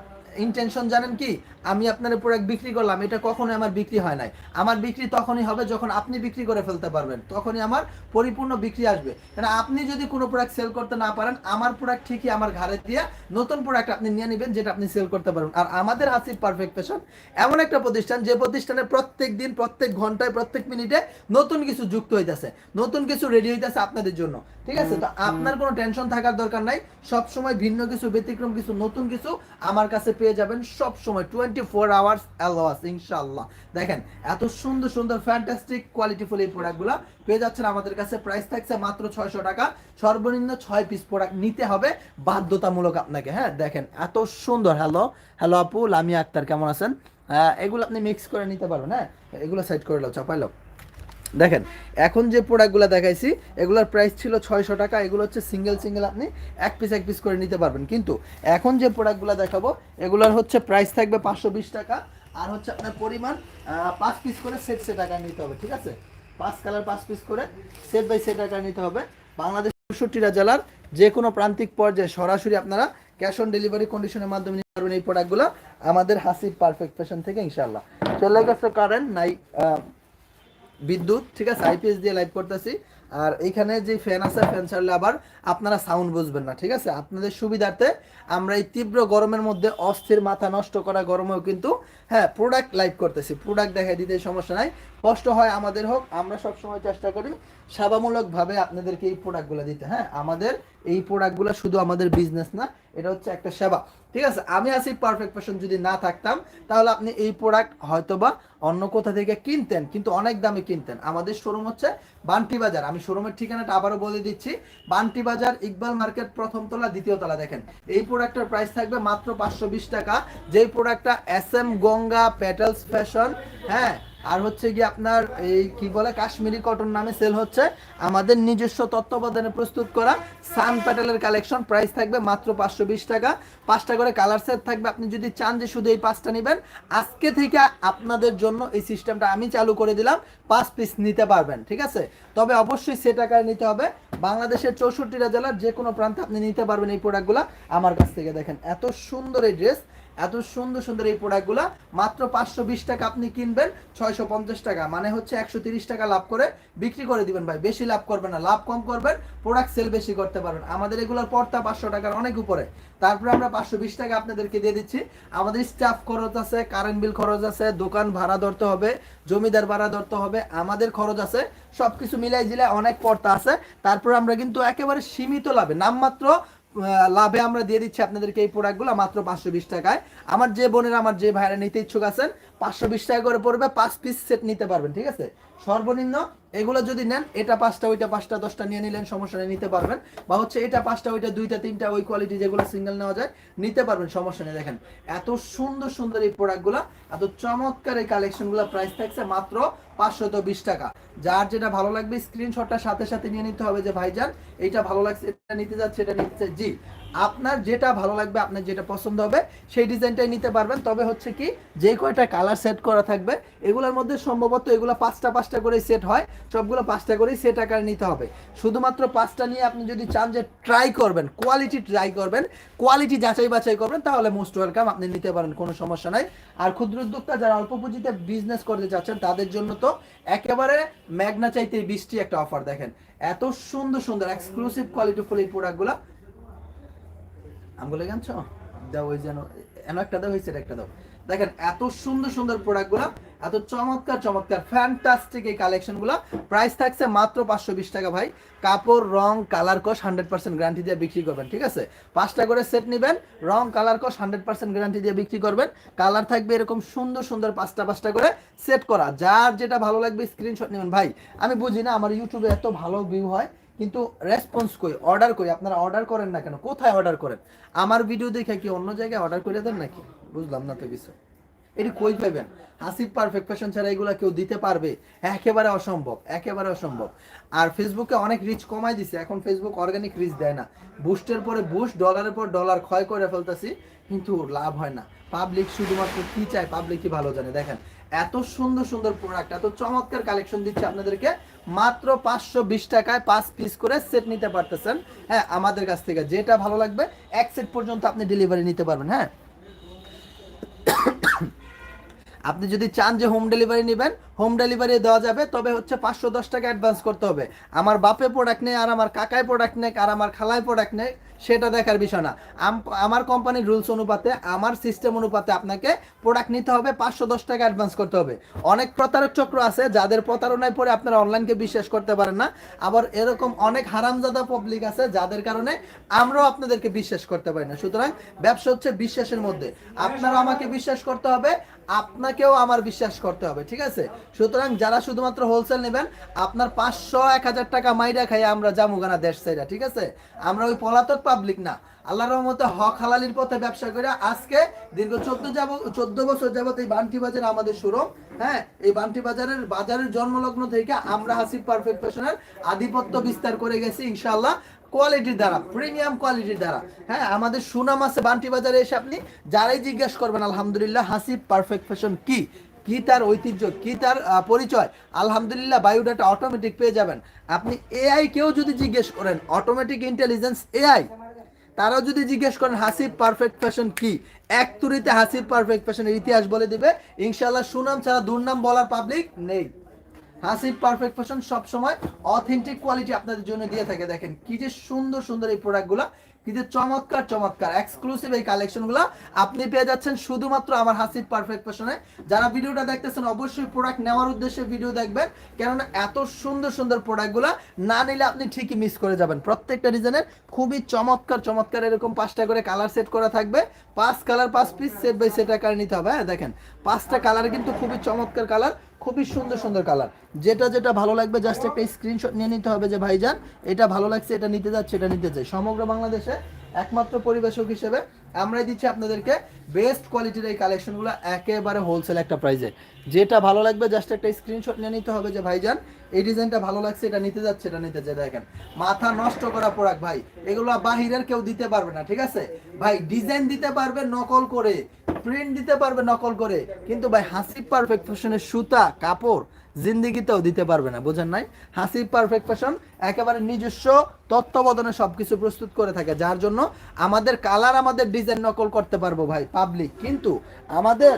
ইন্টেনশন জানেন কি? আমি আপনার প্রোডাক্ট বিক্রি করলাম এটা কখনোই আমার বিক্রি হয় নাই। আমার বিক্রি তখনই হবে যখন আপনি বিক্রি করে ফেলতে পারবেন। তখনই আমার পরিপূর্ণ বিক্রি আসবে। কারণ আপনি যদি কোনো প্রোডাক্ট সেল করতে না পারেন আমার প্রোডাক্ট ঠিকই আমার ঘাড়ে দিয়ে নতুন প্রোডাক্ট আপনি নিয়ে নেবেন যেটা আপনি সেল করতে পারবেন। আর আমাদের হাসির পারফেক্ট ফ্যাশন এমন একটা প্রতিষ্ঠান যে প্রতিষ্ঠানে প্রত্যেক দিন প্রত্যেক ঘন্টায় প্রত্যেক মিনিটে নতুন কিছু যুক্ত হইতেছে। নতুন কিছু রেডি হইতেছে আপনাদের জন্য। ঠিক আছে? তো আপনার কোনো টেনশন থাকার দরকার নাই। সব সময় ভিন্ন কিছু ব্যতিক্রম কিছু নতুন কিছু আমার কাছে পেয়ে যাবেন সব সময় টোয়েন্টি ফোর আওয়ার্স ইনশাল্লাহ দেখেন, এত সুন্দর সুন্দর ফ্যান্টাস্টিক কোয়ালিটিফুল এই প্রোডাক্টগুলো পেয়ে যাচ্ছেন আমাদের কাছে। প্রাইস থাকছে মাত্র ছয়শো টাকা। সর্বনিম্ন ছয় পিস প্রোডাক্ট নিতে হবে। বাধ্যতামূলক আপনাকে হ্যাঁ? দেখেন, এত সুন্দর। হ্যালো হ্যালো আপু, লামিয়া আক্তার, কেমন আছেন? এগুলো আপনি মিক্স করে নিতে পারবেন হ্যাঁ? এগুলো সাইড করে নাও চাপাইলো দেখেন, এখন যে প্রোডাক্টগুলো দেখাইছি, এগুলোর প্রাইস ছিল ছয়শো টাকা, এগুলো হচ্ছে সিঙ্গেল সিঙ্গেল আপনি এক পিস এক পিস করে নিতে পারবেন। কিন্তু এখন যে প্রোডাক্টগুলো দেখাবো, এগুলোর হচ্ছে প্রাইস থাকবে পাঁচশো বিশ টাকা, আর হচ্ছে আপনার পরিমাণ পাঁচ পিস করে সেট সেট আকার নিতে হবে, ঠিক আছে? পাঁচ কালার পাঁচ পিস করে সেট বাই সেট আকার নিতে হবে। বাংলাদেশ চৌষট্টিটা জেলার যে কোনো প্রান্তিক পর্যায়ে সরাসরি আপনারা ক্যাশ অন ডেলিভারি কন্ডিশনের মাধ্যমে নিতে পারবেন এই প্রোডাক্টগুলো আমাদের হাসি পারফেক্ট ফ্যাশন থেকে ইনশাল্লাহ চলে গেছে কারেন্ট নাই বিদ্যুৎ, ঠিক আছে? আইপিএস দিয়ে লাইভ করতেছি। আর এইখানে যে ফ্যান আছে ফ্যান ছাড়লে আবার আপনারা সাউন্ড বুঝবেন না, ঠিক আছে? আপনাদের সুবিধার্থে আমরা এই তীব্র গরমের মধ্যে অস্থির মাথা নষ্ট করা গরমেও কিন্তু হ্যাঁ প্রোডাক্ট লাইভ করতেছি। প্রোডাক্ট দেখাই দিতে সমস্যা নাই। কষ্ট হয় আমাদের হোক, আমরা সব সময় চেষ্টা করি সেবামূলকভাবে আপনাদেরকে এই প্রোডাক্টগুলো দিতে হ্যাঁ? আমাদের এই প্রোডাক্টগুলো শুধু আমাদের বিজনেস না, এটা হচ্ছে একটা সেবা। ঠিক আছে? আমি আছি পারফেক্ট ফ্যাশন যদি না থাকতাম, তাহলে আপনি এই প্রোডাক্ট হয়তোবা অন্য কোথা থেকে কিনতেন, কিন্তু অনেক দামে কিনতেন। আমাদের শোরুম হচ্ছে বান্টি বাজার। আমি শোরুমের ঠিকানাটা আবারও বলে দিচ্ছি। বান্টি বাজার, ইকবাল মার্কেট, প্রথম তলা, দ্বিতীয় তলা, দেখেন। এই প্রোডাক্টের প্রাইস থাকবে মাত্র পাঁচশো বিশ টাকা। যেই প্রোডাক্টটা S M Ganga petals fashion হ্যাঁ আর হচ্ছে কি আপনার এই কি বলে, কাশ্মীরি কটন নামে সেল হচ্ছে। আমাদের নিজস্ব তত্ত্বাবধানে প্রস্তুত করা সান প্যাটেলের কালেকশন প্রাইস থাকবে মাত্র পাঁচশো বিশ টাকা। পাঁচটা করে কালার সেট থাকবে, আপনি যদি চান যে শুধু এই পাঁচটা নেবেন, আজকে থেকে আপনাদের জন্য এই সিস্টেমটা আমি চালু করে দিলাম, পাঁচ পিস নিতে পারবেন, ঠিক আছে? তবে অবশ্যই সে টাকায় নিতে হবে। বাংলাদেশের চৌষট্টিটা জেলার যে কোনো প্রান্তে আপনি নিতে পারবেন এই প্রোডাক্টগুলো আমার কাছ থেকে দেখেন, এত সুন্দর এই ড্রেস এত সুন্দর সুন্দর এই প্রোডাক্টগুলো মাত্র পাঁচশো বিশ টাকা আপনি কিনবেন, ছয়শো পঞ্চাশ টাকা। মানে হচ্ছে একশো তিরিশ টাকা লাভ করে বিক্রি করে দিবেন ভাই। বেশি লাভ করবেন না, লাভ কম করবেন প্রোডাক্ট সেল বেশি করতে পারবেন। আমাদের এগুলোর পড়তা পাঁচশো টাকার অনেক উপরে। তারপরে আমরা পাঁচশো বিশ টাকা আপনাদেরকে দিয়ে দিচ্ছি। আমাদের স্টাফ খরচ আছে কারেন্ট বিল খরচ আছে, দোকান ভাড়া ধরতে হবে, জমিদার ভাড়া ধরতে হবে, আমাদের খরচ আছে। সব কিছু মিলাই জিলাই অনেক পর্তা আছে। তারপর আমরা কিন্তু একেবারে সীমিত লাভে, নামমাত্র লাভে আমরা দিয়ে দিচ্ছি আপনাদেরকে এই প্রোডাক্টগুলো মাত্র পাঁচশো বিশ টাকায়। আমার যে বোনেরা, আমার যে ভাইরা নিতে ইচ্ছুক আছেন, পাঁচশো বিশ টাকা করে পড়বে, পাঁচ পিস সেট নিতে পারবেন, ঠিক আছে? সর্বনিম্ন এগুলো যদি নেন, এটা পাঁচটা, ওইটা পাঁচটা, দশটা নিয়ে নিলেন, সমস্যা নেই, নিতে পারবেন। বা হচ্ছে এটা পাঁচটা, ওইটা দুইটা, তিনটা, ওই কোয়ালিটি যেগুলো সিঙ্গেল নেওয়া যায়, নিতে পারবেন, সমস্যা নেই। দেখেন, এত সুন্দর সুন্দর এই প্রোডাক্টগুলো এত চমৎকার এই কালেকশনগুলো প্রাইস থাকছে মাত্র পাঁচশত বিশ টাকা। যার যেটা ভালো লাগবে স্ক্রিনশটটা সাথে সাথে নিয়ে নিতে হবে যে, ভাইজান, এইটা ভালো লাগছে, এটা নিতে যাচ্ছে, এটা নিতে জি আপনার যেটা ভালো লাগবে, আপনার যেটা পছন্দ হবে, সেই ডিজাইনটাই নিতে পারবেন। তবে হচ্ছে কি, যে কয়টা কালার সেট করা থাকবে, এগুলোর মধ্যে সম্ভবত এগুলো পাঁচটা পাঁচটা করে সেট হয়, সবগুলো পাঁচটা করেই সেট আকারে নিতে হবে। শুধুমাত্র পাঁচটা নিয়ে আপনি যদি চান যে ট্রাই করবেন কোয়ালিটি ট্রাই করবেন কোয়ালিটি যাচাই বাছাই করবেন, তাহলে মোস্ট ওয়েলকাম আপনি নিতে পারেন, কোনো সমস্যা নাই। আর ক্ষুদ্র উদ্যোক্তা যারা অল্প পুঁজিতে বিজনেস করতে চাচ্ছেন, তাদের জন্য তো একেবারে ম্যাগনা চাইতে বৃষ্টি একটা অফার দেখেন। এত সুন্দর সুন্দর এক্সক্লুসিভ কোয়ালিটি ফুল এই প্রোডাক্টগুলো আমগুলো জানছো দাও ওই যেন এমন একটা দাও হয়েছে একটা দাও। দেখেন, এত সুন্দর সুন্দর প্রোডাক্টগুলো এত চমৎকার চমৎকার ফ্যান্টাস্টিক এই কালেকশনগুলো প্রাইস থাকছে মাত্র পাঁচশো বিশ টাকা ভাই। কাপড়, রং কালার কস হান্ড্রেড পার্সেন্ট গ্যারান্টি দিয়ে বিক্রি করবেন, ঠিক আছে? পাঁচটা করে সেট নেবেন, রং কালার কস হান্ড্রেড পার্সেন্ট গ্যারান্টি দিয়ে বিক্রি করবেন। কালার থাকবে এরকম সুন্দর সুন্দর পাঁচটা পাঁচটা করে সেট করা। যার যেটা ভালো লাগবে স্ক্রিনশট নেবেন। ভাই, আমি বুঝি না, আমার ইউটিউবে এত ভালো ভিউ হয়। কিন্তু রেসপন্স কই? অর্ডার কই? আপনারা অর্ডার করেন না কেন? কোথায় অর্ডার করেন? আমার ভিডিও দেখে কি অন্য জায়গায় অর্ডার করে দেন নাকি? বুঝলাম না তো কিছু। এটি কই পাবেন হাসিব পারফেক্ট ফ্যাশন ছাড়া এগুলো কেউ দিতে পারবে? একেবারে অসম্ভব একেবারে অসম্ভব। আর ফেসবুকে অনেক রিচ কমাই দিছে। এখন ফেসবুক অর্গানিক রিচ দেয় না। বুস্টের পরে বুস্ট ডলারের পর ডলার ক্ষয় করে ফেলতেছি, কিন্তু লাভ হয় না। পাবলিক শুধুমাত্র কি চায়? পাবলিকই ভালো জানে। দেখেন এত সুন্দর সুন্দর প্রোডাক্ট এত চমৎকার কালেকশন দিচ্ছে আপনাদেরকে। মাত্র পাঁচশো বিশ টাকায় পাঁচ পিস করে সেট নিতে পারতেছেন। হ্যাঁ আমাদের কাছ থেকে যেটা ভালো লাগবে, এক সেট পর্যন্ত আপনি ডেলিভারি নিতে পারবেন হ্যাঁ। আপনি যদি চান যে হোম ডেলিভারি নেবেন হোম ডেলিভারি দেওয়া যাবে, তবে হচ্ছে পাঁচশো দশ টাকা অ্যাডভান্স করতে হবে। আমার বাপে প্রোডাক্ট নেই আর আমার কাকায় প্রোডাক্ট নেই আর আমার খালায় প্রোডাক্ট নেই সেটা দেখার বিষয় না। আম- আমার কোম্পানির রুলস অনুপাতে, আমার সিস্টেম অনুপাতে আপনাকে প্রোডাক্ট নিতে হবে, পাঁচশো দশ টাকা অ্যাডভান্স করতে হবে। অনেক প্রতারক চক্র আছে, যাদের প্রতারণায় পরে আপনারা অনলাইনকে বিশ্বাস করতে পারেন না। আবার এরকম অনেক হারামজাদা পাবলিক আছে, যাদের কারণে আমরাও আপনাদেরকে বিশ্বাস করতে পারি না। সুতরাং ব্যবসা হচ্ছে বিশ্বাসের মধ্যে। আপনারা আমাকে বিশ্বাস করতে হবে আপনাকেও আমার বিশ্বাস করতে হবে, ঠিক আছে? সুতরাং যারা শুধুমাত্র হোলসেল নেবেন, আপনার পাঁচশো, এক হাজার টাকা মাইরা খাই আমরা জামুগানা দেশ সাইরা ঠিক আছে? আমরা ওই পলাতক পাবলিক না। আল্লাহর রহমতে হক হালালির পথে ব্যবসা করে আজকে দীর্ঘ চোদ্দ যাব, চোদ্দ বছর যাবত এই বান্টি বাজার আমাদের শোরুম হ্যাঁ? এই বান্টি বাজারের বাজারের জন্মলগ্ন থেকে আমরা হাসিব পারফেক্ট ফ্যাশনের আধিপত্য বিস্তার করে গেছি, ইনশাআল্লাহ। কোয়ালিটির দ্বারা প্রিমিয়াম কোয়ালিটির দ্বারা। হ্যাঁ আমাদের সুনাম আছে বান্টি বাজারে এসে আপনি যারাই জিজ্ঞেস করবেন, আলহামদুলিল্লাহ হাসিব পারফেক্ট ফ্যাশন কি? কি তার ঐতিহ্য, কি তার পরিচয়? আলহামদুলিল্লাহ বায়োডাটা অটোমেটিক পেয়ে যাবেন। আপনি এআই কেউ যদি জিজ্ঞেস করেন অটোমেটিক ইন্টেলিজেন্স এআই তারাও যদি জিজ্ঞেস করেন হাসিব পারফেক্ট ফ্যাশন কি? এক তুরিতে হাসিব পারফেক্ট ফ্যাশনের ইতিহাস বলে দিবে। ইনশাল্লাহ সুনাম ছাড়া দুর্নাম বলার পাবলিক নেই। হাসিব পারফেক্ট ফ্যাশন সবসময় অথেন্টিক কোয়ালিটি আপনাদের জন্য দিয়ে থাকে। দেখেন কি যে সুন্দর সুন্দর এই প্রোডাক্টগুলো কি যে চমৎকার চমৎকার। এক্সক্লুসিভ এই কালেকশনগুলো আপনি পেয়ে যাচ্ছেন শুধুমাত্র আমার হাসিব পারফেক্ট ফ্যাশনে যারা ভিডিওটা দেখতেছেন, অবশ্যই প্রোডাক্ট নেওয়ার উদ্দেশ্যে ভিডিও দেখবেন। কেননা এত সুন্দর সুন্দর প্রোডাক্টগুলো না নিলে আপনি ঠিকই মিস করে যাবেন। প্রত্যেকটা ডিজাইনের খুবই চমৎকার চমৎকার এরকম পাঁচটা করে কালার সেট করা থাকবে। পাঁচ কালার পাঁচ পিস সেট বাই সেট আকারে নিতে হবে। হ্যাঁ দেখেন, পাঁচটা কালার কিন্তু খুবই চমৎকার কালার খুবই সুন্দর সুন্দর কালার যেটা যেটা ভালো লাগবে জাস্ট একটা স্ক্রিনশট নিয়ে নিতে হবে যে, ভাইজান, এটা ভালো লাগছে, এটা নিতে যাচ্ছে, এটা নিতে চাই সমগ্র বাংলাদেশে একমাত্র পরিবেশক হিসেবে আমরাই দিচ্ছি আপনাদেরকে বেস্ট কোয়ালিটির এই কালেকশনগুলো একেবারে হোলসেল একটা প্রাইজে যেটা ভালো লাগবে জাস্ট একটা স্ক্রিনশট নিয়ে নিতে হবে যে, ভাইজান, এই ডিজাইনটা ভালো লাগছে, এটা নিতে যাচ্ছে, এটা নিতে চাই দেখেন, মাথা নষ্ট করা প্রোডাক্ট ভাই, এগুলো বাহিরের কেউ দিতে পারবে না, ঠিক আছে? ভাই ডিজাইন দিতে পারবে নকল করে প্রিন্ট দিতে পারবে নকল করে, কিন্তু ভাই হাসি পারফেক্ট ফ্যাশনের সুতা, কাপড় জিন্দিগিতেও দিতে পারবে না, বোঝেন নাই? হাসি পারফেক্ট ফ্যাশন একেবারে নিজস্ব তত্ত্বাবধানে সবকিছু প্রস্তুত করে থাকে, যার জন্য আমাদের কালার আমাদের ডিজাইন নকল করতে পারব ভাই পাবলিক কিন্তু আমাদের,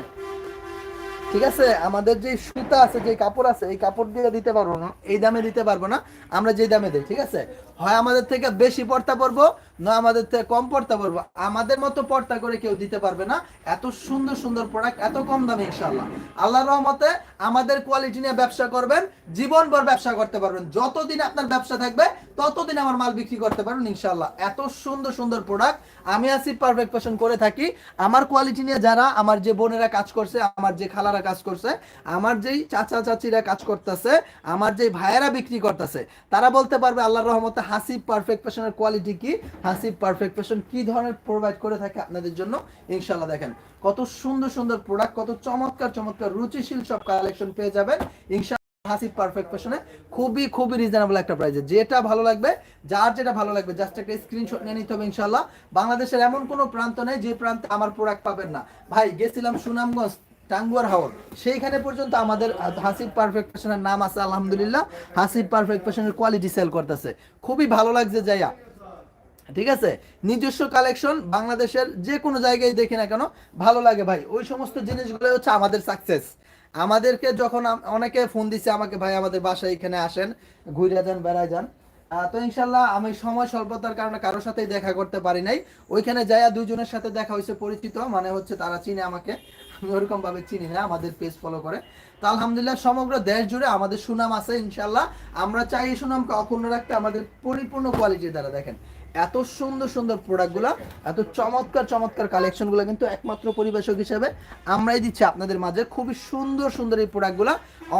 ঠিক আছে? আমাদের যে সুতা আছে, যে কাপড় আছে, এই কাপড় দিয়ে দিতে পারব না, এই দামে দিতে পারব না, আমরা যে দামে দিই, ঠিক আছে? হয় আমাদের থেকে বেশি পড়তা পড়ব না আমাদের থেকে কম পড়তা পড়ব আমাদের মতো পড়তা করে কেউ দিতে পারবে না। এত সুন্দর সুন্দর প্রোডাক্ট এত কম দামে ইনশাল্লাহ আল্লাহর রহমতে আমাদের কোয়ালিটি নিয়ে ব্যবসা করবেন, জীবনভর ব্যবসা করতে পারবেন। যতদিন আপনার ব্যবসা থাকবে, ততদিন আমার মাল বিক্রি করতে পারবেন ইনশাল্লাহ এত সুন্দর সুন্দর প্রোডাক্ট আমি আসি পারফেক্ট ফ্যাশন করে থাকি। আমার কোয়ালিটি নিয়ে যারা, আমার যে বোনেরা কাজ করছে, আমার যে খালারা কাজ করছে, আমার যেই চাচা, চাচিরা কাজ করতেছে, আমার যে ভাইয়েরা বিক্রি করতেছে, তারা বলতে পারবে আল্লাহর রহমতে হাসিব পারফেক্ট ফ্যাশনের কোয়ালিটি কি? হাসিব পারফেক্ট ফ্যাশন কি ধরনের প্রোভাইড করে থাকে আপনাদের জন্য? ইনশাল্লাহ দেখেন, কত সুন্দর সুন্দর প্রোডাক্ট কত চমৎকার চমৎকার রুচিশীল সব কালেকশন পেয়ে যাবেন। ইনশাল্লাহ হাসিব পারফেক্ট ফ্যাশনে খুবই খুবই রিজনেবল একটা প্রাইসে যেটা ভালো লাগবে, যার যেটা ভালো লাগবে জাস্ট একটা স্ক্রিনশট নিয়ে নিতে হবে ইনশাল্লাহ বাংলাদেশের এমন কোনো প্রান্ত নেই যে প্রান্তে আমার প্রোডাক্ট পাবেন না। ভাই, গেছিলাম সুনামগঞ্জ টাঙ্গুয়ার হাওর। সেইখানে পর্যন্ত আমাদের হাসিব পারফেক্ট ফ্যাশনের নাম আছে, আলহামদুলিল্লাহ। হাসিব পারফেক্ট ফ্যাশনের কোয়ালিটি সেল করতেছে। খুবই ভালো লাগছে যাইয়া। ঠিক আছে? নিজস্ব কালেকশন বাংলাদেশের যে কোনো জায়গায় দেখি না কেন, ভালো লাগে ভাই। ওই সমস্ত জিনিসগুলো হচ্ছে আমাদের সাকসেস আমাদেরকে যখন অনেকে ফোন দিছে আমাকে, ভাই, আমাদের বাসায় এখানে আসেন ঘুরে যান, বেড়ায় যান। তো ইনশাল্লাহ আমি সময় স্বল্পতার কারণে কারোর সাথেই দেখা করতে পারি নাই। ওইখানে যাইয়া দুইজনের সাথে দেখা হয়েছে পরিচিত মানে হচ্ছে তারা চিনে আমাকে। আমি ওরকম ভাবে চিনি না, আমাদের পেজ ফলো করে। তো আলহামদুলিল্লাহ সমগ্র দেশ জুড়ে আমাদের সুনাম আছে ইনশাল্লাহ আমরা চাই এই সুনামকে অক্ষুণ্ণ রাখতে আমাদের পরিপূর্ণ কোয়ালিটির দ্বারা, দেখেন। এত সুন্দর সুন্দর প্রোডাক্টগুলো এত চমৎকার চমৎকার কালেকশনগুলো কিন্তু একমাত্র পরিবেশক হিসেবে আমরাই দিচ্ছি আপনাদের মাঝে। খুবই সুন্দর সুন্দর এই প্রোডাক্টগুলো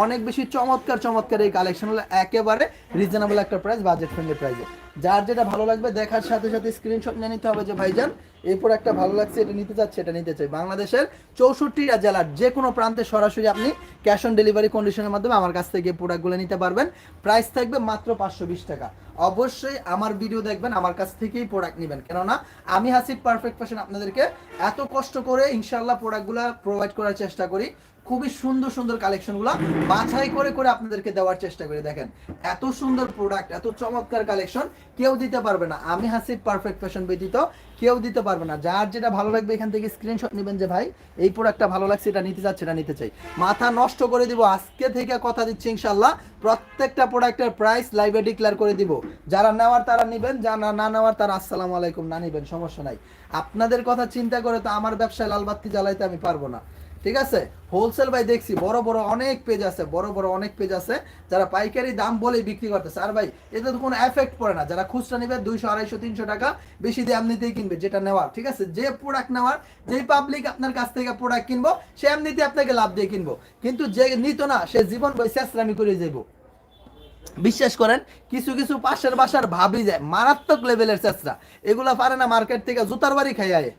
অনেক বেশি চমৎকার চমৎকার এই কালেকশনগুলো একেবারে রিজনেবল একটা প্রাইস বাজেট ফ্রেন্ডলি প্রাইসে যার যেটা ভালো লাগবে দেখার সাথে সাথে স্ক্রিনশট নিয়ে নিতে হবে যে ভাইজান এই একটা ভালো লাগছে, এটা নিতে চাচ্ছে, এটা নিতে চাই। বাংলাদেশের চৌষট্টি জেলার যে কোনো প্রান্তে সরাসরি আপনি ক্যাশ অন ডেলিভারি কন্ডিশনের মাধ্যমে আমার কাছ থেকে প্রোডাক্টগুলো নিতে পারবেন। প্রাইস থাকবে মাত্র পাঁচশো বিশ টাকা। অবশ্যই আমার ভিডিও দেখবেন, আমার কাছ থেকেই প্রোডাক্ট নেবেন। কেননা, আমি হাসিব পারফেক্ট ফ্যাশন আপনাদেরকে এত কষ্ট করে ইনশাল্লাহ প্রোডাক্টগুলো প্রোভাইড করার চেষ্টা করি। খুবই সুন্দর সুন্দর কালেকশন কালেকশনগুলো বাছাই করে করে আপনাদেরকে দেওয়ার চেষ্টা করে। দেখেন, এত সুন্দর প্রোডাক্ট এত চমৎকার কালেকশন, কেউ দিতে পারবে না। আমি হাসি পারফেক্ট ফ্যাশন ব্যতীত কেউ দিতে পারবে না। যার যেটা ভালো লাগবে এখান থেকে স্ক্রিনশট নেবেন যে, ভাই, এই প্রোডাক্টটা ভালো লাগছে, এটা নিতে চাচ্ছে, এটা নিতে চাই। মাথা নষ্ট করে দিব, আজকে থেকে কথা দিচ্ছি ইনশাল্লাহ প্রত্যেকটা প্রোডাক্টের প্রাইস লাইভে ডিক্লেয়ার করে দিব। যারা নেওয়ার তারা নেবেন, যারা না নেওয়ার তারা আসসালামু আলাইকুম, না নেবেন, সমস্যা নাই। আপনাদের কথা চিন্তা করে তো আমার ব্যবসায় লালবাতি জ্বালাইতে আমি পারব না। ঠিক আছে? হোলসেল ভাই, দেখছি, বড় বড় অনেক পেজ আছে, বড় বড় অনেক পেজ আছে, যারা পাইকারি দাম বলে বিক্রি করতেছে। আর ভাই, এতে তো কোনো এফেক্ট পড়ে না। যারা খুচরা নেবে দুইশো, আড়াইশো, তিনশো টাকা, বেশি দিয়ে এমনিতেই কিনবে, যেটা নেওয়ার, ঠিক আছে? যে প্রোডাক্ট নেওয়ার, যেই পাবলিক আপনার কাছ থেকে প্রোডাক্ট কিনবো, সে এমনিতে আপনাকে লাভ দিয়ে কিনবো। কিন্তু যে নিত না, সে জীবন বই শেষরামি করে যাব বিশ্বাস করেন, কিছু কিছু পাশের বাসার ভাবি যায়, মারাত্মক লেভেলের চেষ্টা এগুলা পারে না মার্কেট থেকে জুতার বাড়ি খাই আয়।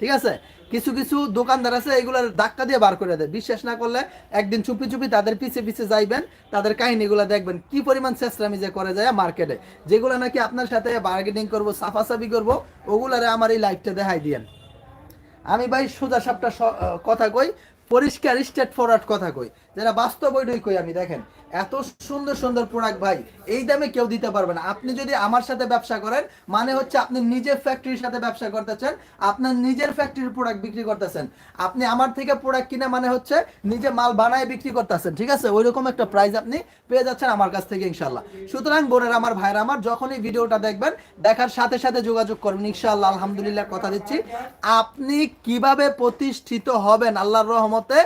ঠিক আছে? কিছু কিছু দোকানদার আছে, এগুলোর ধাক্কা দিয়ে বার করে দেয়। বিশ্বাস না করলে একদিন চুপি চুপি তাদের পিছে পিছে যাইবেন, তাদের কাহিনীগুলো দেখবেন, কি পরিমাণ চেষ্টামি যে করে যায় মার্কেটে। যেগুলো নাকি আপনার সাথে বার্গেনিং করব, সাফাসাফি করব, ওগুলারে আমার এই লাইফটা দেখাই দিয়েন। আমি ভাই সোজা সাপটা কথা কই, পরিষ্কার স্টেট ফরওয়ার্ড কথা কই। যারা বাস্তব ওইটাই কই আমি, দেখেন। এত সুন্দর সুন্দর প্রোডাক্ট ভাই, এই দামে কেউ দিতে পারবে না। আপনি যদি আমার সাথে ব্যবসা করেন মানে হচ্ছে আপনি নিজের ফ্যাক্টরির সাথে ব্যবসা করতেছেন, আপনার নিজের ফ্যাক্টরির প্রোডাক্ট বিক্রি করতেছেন। আপনি আমার থেকে প্রোডাক্ট কিনে মানে হচ্ছে নিজে মাল বানায় বিক্রি করতেছেন, ঠিক আছে? ওই রকম একটা প্রাইস আপনি পেয়ে যাচ্ছেন আমার কাছ থেকে ইনশাল্লাহ সুতরাং বোনের আমার ভাইরা আমার, যখনই ভিডিওটা দেখবেন, দেখার সাথে সাথে যোগাযোগ করবেন, ইনশাআল্লাহ, আলহামদুলিল্লাহ, কথা দিচ্ছি। আপনি কীভাবে প্রতিষ্ঠিত হবেন, আল্লাহর রহমতে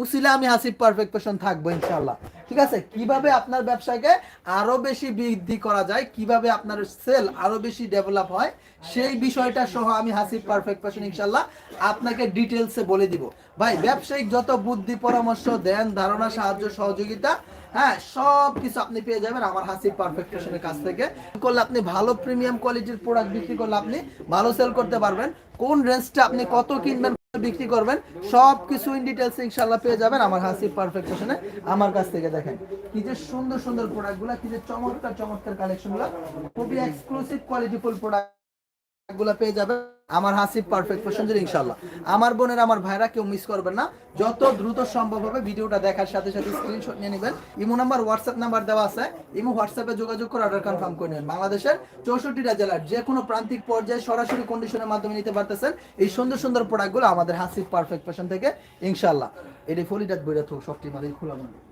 উসিলে আমি হাসিব পারফেক্ট পেশন থাকব ইনশাল্লাহ ঠিক আছে? কীভাবে আপনার ব্যবসাকে আরও বেশি বৃদ্ধি করা যায়, কীভাবে আপনার সেল আরও বেশি ডেভেলপ হয়, সেই বিষয়টা সহ আমি হাসিব পারফেক্ট পেশন ইনশাল্লাহ আপনাকে ডিটেলসে বলে দিব। ভাই, ব্যবসায়িক যত বুদ্ধি, পরামর্শ দেন ধারণা, সাহায্য, সহযোগিতা হ্যাঁ সব কিছু আপনি পেয়ে যাবেন আমার হাসিব পারফেক্ট ফ্যাশনের কাছ থেকে। করলে আপনি ভালো প্রিমিয়াম কোয়ালিটির প্রোডাক্ট বিক্রি করলে আপনি ভালো সেল করতে পারবেন। কোন রেঞ্জটা আপনি কত কিনবেন বিক্রি করবেন সব কিছু ইন ডিটেলস ইনশাআল্লাহ পেয়ে যাবেন আমার হাসিব পারফেক্ট ফ্যাশনে আমার কাছ থেকে দেখেন, কি যে সুন্দর সুন্দর প্রোডাক্টগুলো কি যে চমৎকার চমৎকার কালেকশনগুলো খুবই এক্সক্লুসিভ কোয়ালিটিফুল প্রোডাক্টগুলা পেয়ে যাবে আমার হাসিব পারফেক্ট পছন্দের ইনশাল্লাহ আমার বোনের, আমার ভাইরা কেউ মিস করবেন না। যত দ্রুত সম্ভব হবে ভিডিওটা দেখার সাথে সাথে স্ক্রিনশট নিয়ে নেবেন। ইমো নাম্বার হোয়াটসঅ্যাপ নাম্বার দেওয়া আছে। ইমো হোয়াটসঅ্যাপে যোগাযোগ করে অর্ডার কনফার্ম করে নেবেন। বাংলাদেশের চৌষট্টিটা জেলার যে কোনো প্রান্তিক পর্যায়ে সরাসরি কন্ডিশনের মাধ্যমে নিতে পারতেছেন এই সুন্দর সুন্দর প্রোডাক্টগুলো আমাদের হাসিব পারফেক্ট পছন্দ থেকে ইনশাল্লাহ এটি ফলিটাত বইটা থাকুক সবটি মানে খোলা মনে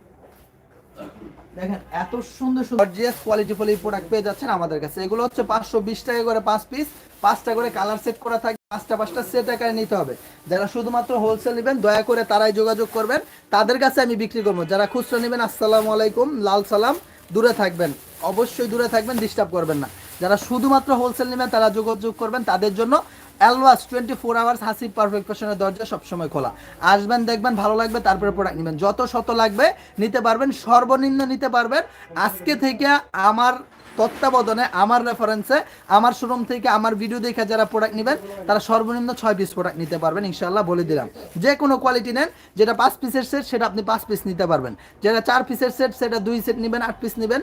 দেখেন, এত সুন্দর সুন্দর জিএস কোয়ালিটি ফুল এই প্রোডাক্ট পেয়ে যাচ্ছেন আমাদের কাছে। এগুলো হচ্ছে পাঁচশো বিশ টাকা করে পাঁচ পিস পাঁচটা করে কালার সেট করা থাকে, পাঁচটা পাঁচটা সেট আকারে নিতে হবে। যারা শুধুমাত্র হোলসেল নেবেন, দয়া করে তারাই যোগাযোগ করবেন। তাদের কাছে আমি বিক্রি করব। যারা খুচরা নেবেন, আসসালামু আলাইকুম, লাল সালাম। দূরে থাকবেন, অবশ্যই দূরে থাকবেন ডিস্টার্ব করবেন না। যারা শুধুমাত্র হোলসেল নেবেন, তারা যোগাযোগ করবেন। তাদের জন্য অ্যালওয়াস টোয়েন্টি ফোর আওয়ার্স হাসি পারফেক্ট ফ্যাশনের দরজা সবসময় খোলা। আসবেন, দেখবেন, ভালো লাগবে, তারপরে প্রোডাক্ট নেবেন। যত শত লাগবে, নিতে পারবেন, সর্বনিম্ন নিতে পারবেন। আজকে থেকে আমার তত্ত্বাবধানে আমার রেফারেন্সে আমার শোরুম থেকে আমার ভিডিও দেখে যারা প্রোডাক্ট নেবেন, তারা সর্বনিম্ন ছয় পিস প্রোডাক্ট নিতে পারবেন ইনশাল্লাহ বলে দিলাম। যে কোনো কোয়ালিটি নেন, যেটা পাঁচ পিসের সেট সেটা আপনি পাঁচ পিস নিতে পারবেন। যেটা চার পিসের সেট সেটা দুই সেট নেবেন, আট পিস নেবেন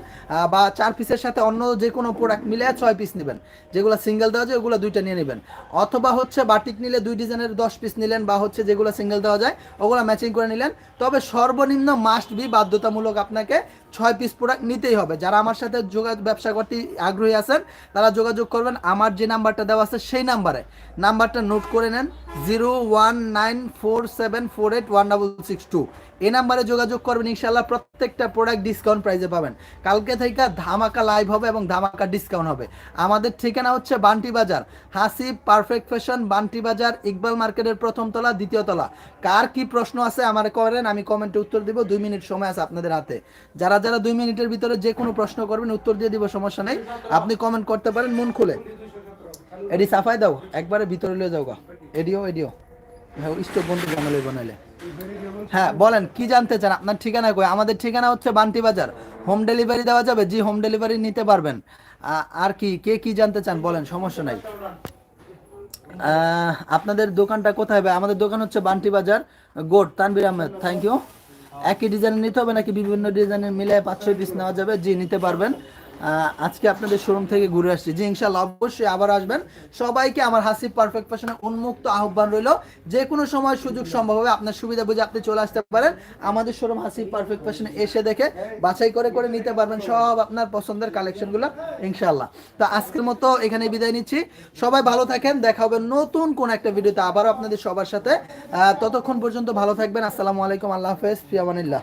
বা চার পিসের সাথে অন্য যে কোনো প্রোডাক্ট মিলে ছয় পিস নেবেন। যেগুলো সিঙ্গেল দেওয়া যায়, ওগুলো দুইটা নিয়ে নেবেন। অথবা হচ্ছে বাটিক নিলে দুই ডিজাইনের দশ পিস নিলেন, বা হচ্ছে যেগুলো সিঙ্গেল দেওয়া যায়, ওগুলো ম্যাচিং করে নিলেন। তবে সর্বনিম্ন মাস্ট বি বাধ্যতামূলক আপনাকে ছয় পিস প্রোডাক্ট নিতেই হবে। যারা আমার সাথে যোগাযোগ ব্যবসা করতে আগ্রহী আছেন, তারা যোগাযোগ করবেন। আমার যে নাম্বারটা দেওয়া আছে সেই নাম্বারে। নাম্বারটা নোট করে নেন zero one nine four seven four eight one double six two এই নাম্বারে যোগাযোগ করবেন ইনশাল্লাহ প্রত্যেকটা প্রোডাক্ট ডিসকাউন্ট প্রাইসে পাবেন। কালকে থেকে ধামাকা লাইভ হবে এবং ধামাকা ডিসকাউন্ট হবে। আমাদের ঠিকানা হচ্ছে বান্টি বাজার, হাসিব পারফেক্ট ফ্যাশন বান্টি বাজার, ইকবাল মার্কেটের প্রথম তলা, দ্বিতীয় তলা। কার কি প্রশ্ন আছে আমার করেন, আমি কমেন্টে উত্তর দিব, দুই মিনিট সময় আছে আপনাদের হাতে। যারা যারা দুই মিনিটের ভিতরে যে কোনো প্রশ্ন করবেন, উত্তর দিয়ে দিব, সমস্যা নেই। আপনি কমেন্ট করতে পারেন, মন খুলে। এডি সাফাই দাও, একবারে ভিতরে লিয়ে যাও গা। ADO ADO. হ্যাঁ স্টোভ বন্ধু বানালে বানালে হ্যাঁ বলেন, কি জানতে চান? আপনার ঠিকানা কই? আমাদের ঠিকানা হচ্ছে বান্টি বাজার। হোম ডেলিভারি দেওয়া যাবে, জি, হোম ডেলিভারি নিতে পারবেন। আর কি, কে কি জানতে চান? বলেন, সমস্যা নাই। আপনাদের দোকানটা কোথায় হবে আমাদের দোকান হচ্ছে বান্টি বাজার গোড তানবির আহমেদ। থ্যাংক ইউ একই ডিজাইনের নিতে হবে নাকি বিভিন্ন ডিজাইনের মিলে পাঁচ ছয় পিস নেওয়া যাবে? জি, নিতে পারবেন। আজকে আপনাদের শোরুম থেকে ঘুরে আসছি। যে ইনশাল্লাহ অবশ্যই আবার আসবেন। সবাইকে আমার হাসি পারফেক্ট ফ্যাশনে উন্মুক্ত আহ্বান রইল। যে কোনো সময় সুযোগ সম্ভব হবে, আপনার সুবিধা বুঝে আপনি চলে আসতে পারেন। আমাদের শোরুম হাসি পারফেক্ট ফ্যাশনে এসে দেখে বাছাই করে করে নিতে পারবেন সব আপনার পছন্দের কালেকশনগুলো ইনশাল্লাহ তো আজকের মতো এখানে বিদায় নিচ্ছি। সবাই ভালো থাকেন, দেখা হবে নতুন কোন একটা ভিডিওতে আবারও আপনাদের সবার সাথে। ততক্ষণ পর্যন্ত ভালো থাকবেন। আসসালামু আলাইকুম, আল্লাহ হাফেজ, ফিয়ামানিল্লাহ।